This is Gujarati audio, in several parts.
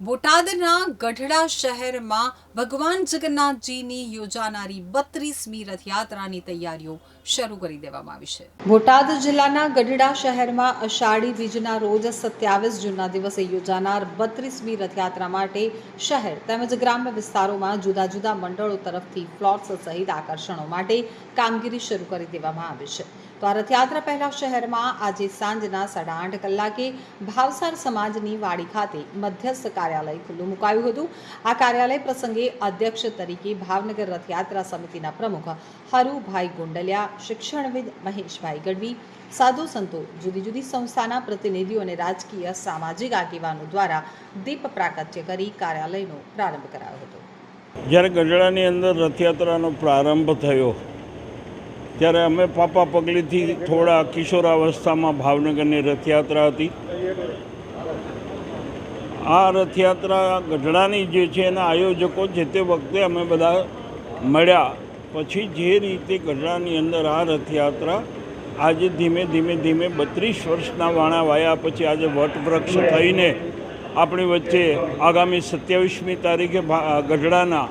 બોટાદના ગઢડા શહેરમાં ભગવાન જગન્નાથજીની યોજાનારી બત્રીસમી રથયાત્રાની તૈયારીઓ શરૂ કરી દેવામાં આવી છે. બોટાદ જિલ્લાના ગઢડા શહેરમાં અષાઢી બીજના રોજ સત્યાવીસ જૂનના દિવસે યોજાનાર બત્રીસમી રથયાત્રા માટે શહેર તેમજ ગ્રામ્ય વિસ્તારોમાં જુદા જુદા મંડળો તરફથી ફ્લોટ્સ સહિત આકર્ષણો માટે કામગીરી શરૂ કરી દેવામાં આવી છે. તો આ રથયાત્રા પહેલા શહેરમાં આજે સાંજના સાડા આઠ કલાકે ભાવસાર સમાજની વાડી ખાતે મધ્યસ્થ કાર્યાલય ખુલ્લું મુકાયું હતું. આ કાર્યાલય પ્રસંગે અધ્યક્ષ તરીકે ભાવનગર રથયાત્રા સમિતિના પ્રમુખ હરુભાઈ ગોંડલિયા, શિક્ષણવિદ મહેશભાઈ ગઢવી, સાધુ સંતો, જુદી જુદી સંસ્થાના પ્રતિનિધિઓ અને રાજકીય સામાજિક આગેવાનો દ્વારા દીપ પ્રાગટ્ય કરી કાર્યાલયનો પ્રારંભ કરાયો હતો. જ્યારે ગઢડાની અંદર રથયાત્રાનો પ્રારંભ થયો, ત્યારે અમે પાપા પગલીથી થોડા કિશોરાવસ્થામાં ભાવનગરની રથયાત્રા હતી. આ રથયાત્રા ગઢડાની જે છે એના આયોજકો જે તે વખતે અમે બધા મળ્યા. પછી જે રીતે ગઢડાની અંદર આ રથયાત્રા આજે ધીમે ધીમે ધીમે બત્રીસ વર્ષના વાણા વાયા પછી આજે વટવૃક્ષ થઈને આપણી વચ્ચે આગામી સત્યાવીસમી તારીખે ગઢડાના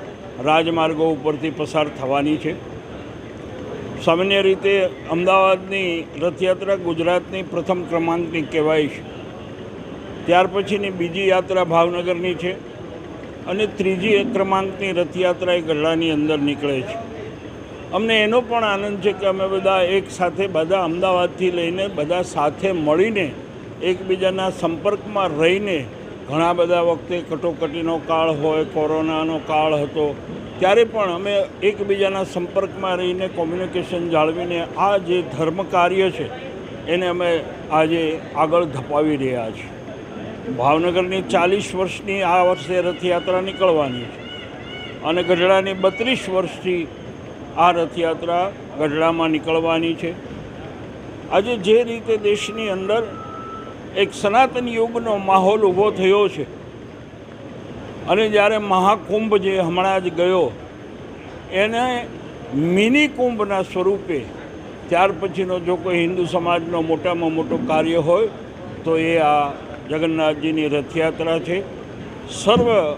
રાજમાર્ગો ઉપરથી પસાર થવાની છે. સામાન્ય રીતે અમદાવાદની રથયાત્રા ગુજરાતની પ્રથમ ક્રમાંકની કહેવાય છે. ત્યાર પછીની બીજી યાત્રા ભાવનગરની છે અને ત્રીજી ક્રમાંકની રથયાત્રા એ ગઢડાની અંદર નીકળે છે. અમને એનો પણ આનંદ છે કે અમે બધા એક સાથે બધા અમદાવાદથી લઈને બધા સાથે મળીને એકબીજાના સંપર્કમાં રહીને ઘણા બધા વખતે કટોકટીનો કાળ હોય, કોરોનાનો કાળ હતો, ત્યારે પણ અમે એકબીજાના સંપર્કમાં રહીને કોમ્યુનિકેશન જાળવીને આ જે ધર્મ કાર્ય છે, એને અમે આજે આગળ ધપાવી રહ્યા છીએ. ભાવનગરની ચાલીસ વર્ષની આ વર્ષે રથયાત્રા નીકળવાની છે. અને ગઢડાની બત્રીસ વર્ષથી આ રથયાત્રા ગઢડામાં નીકળવાની છે. આજે જે રીતે દેશની અંદર એક સનાતન યુગનો માહોલ ઊભો થયો છે અને જ્યારે મહાકુંભ જે હમણાં જ ગયો, એને મિની કુંભના સ્વરૂપે ત્યાર પછીનો જો કોઈ હિન્દુ સમાજનો મોટામાં મોટો કાર્ય હોય, તો એ આ જગન્નાથજીની રથયાત્રા છે. સર્વ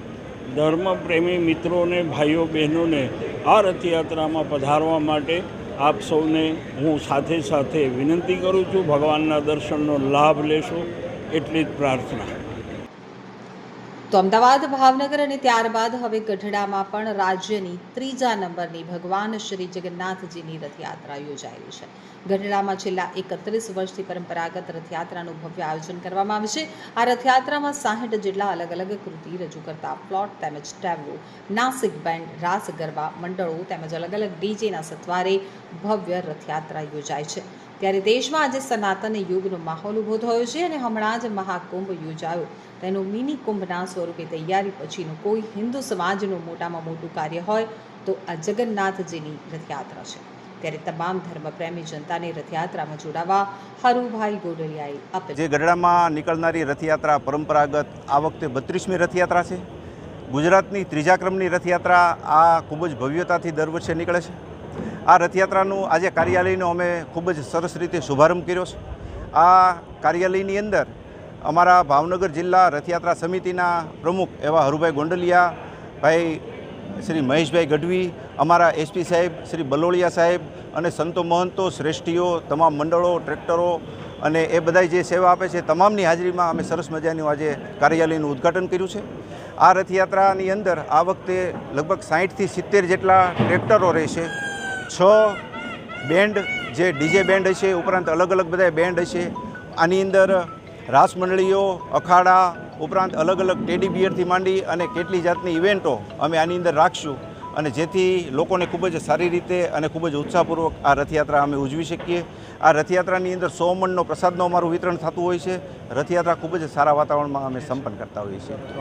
ધર્મપ્રેમી મિત્રોને, ભાઈઓ, બહેનોને આ રથયાત્રામાં પધારવા માટે આપ સૌને હું સાથે સાથે વિનંતી કરું છું. ભગવાનના દર્શનનો લાભ લેશો. એટલી જ પ્રાર્થના. તો અમદાવાદ, ભાવનગર અને ત્યારબાદ હવે ગઢડામાં પણ રાજ્યની ત્રીજા નંબરની ભગવાન શ્રી જગન્નાથજીની રથયાત્રા યોજાયેલી છે. ગઢડામાં છેલ્લા એકત્રીસ વર્ષથી પરંપરાગત રથયાત્રાનું ભવ્ય આયોજન કરવામાં આવે છે. આ રથયાત્રામાં સાહીઠ જેટલા અલગ અલગ કૃતિ રજૂ કરતા પ્લોટ તેમજ ટેબ્લો નાસિક બેન્ડ, રાસ ગરબા, મંડળો તેમજ અલગ અલગ ડીજેના સથવારે ભવ્ય રથયાત્રા યોજાય છે. ત્યારે દેશમાં આજે સનાતન યુગનો માહોલ ઊભો થયો છે અને હમણાં જ મહાકુંભ યોજાયો. તેનું મિની કુંભના સ્વરૂપે તૈયારી પછીનું કોઈ હિન્દુ સમાજનું મોટામાં મોટું કાર્ય હોય તો આ જગન્નાથજીની રથયાત્રા છે. ત્યારે તમામ ધર્મપ્રેમી જનતાને રથયાત્રામાં જોડાવા હરુભાઈ ગોડલિયાએ આપે જે ગઢડામાં નીકળનારી રથયાત્રા પરંપરાગત આ વખતે બત્રીસમી રથયાત્રા છે. ગુજરાતની ત્રીજા ક્રમની રથયાત્રા આ ખૂબ જ ભવ્યતાથી દર વર્ષે નીકળે છે. આ રથયાત્રાનું આજે કાર્યાલયનો અમે ખૂબ જ સરસ રીતે શુભારંભ કર્યો છે. આ કાર્યાલયની અંદર અમારા ભાવનગર જિલ્લા રથયાત્રા સમિતિના પ્રમુખ એવા હરુભાઈ ગોંડલિયા, ભાઈ શ્રી મહેશભાઈ ગઢવી, અમારા એસપી સાહેબ, શ્રી બલોળિયા સાહેબ અને સંતો મહંતો, શ્રેષ્ઠીઓ, તમામ મંડળો, ટ્રેક્ટરો અને એ બધા જે સેવા આપે છે તમામની હાજરીમાં અમે સરસ મજાનું આજે કાર્યાલયનું ઉદ્ઘાટન કર્યું છે. આ રથયાત્રાની અંદર આ વખતે લગભગ સાહીઠથી સિત્તેર જેટલા ટ્રેક્ટરો રહેશે. છ બેન્ડ જે ડીજે બેન્ડ હશે ઉપરાંત અલગ અલગ બધા બેન્ડ હશે. આની અંદર રાસ મંડળીઓ અખાડા, ઉપરાંત અલગ અલગ ટેડી બિયરથી માંડી અને કેટલી જાતની ઇવેન્ટો અમે આની અંદર રાખશું. અને જેથી લોકોને ખૂબ જ સારી રીતે અને ખૂબ જ ઉત્સાહપૂર્વક આ રથયાત્રા અમે ઉજવી શકીએ. આ રથયાત્રાની અંદર સો મણનો પ્રસાદનું અમારું વિતરણ થતું હોય છે. રથયાત્રા ખૂબ જ સારા વાતાવરણમાં અમે સંપન્ન કરતા હોઈએ છીએ.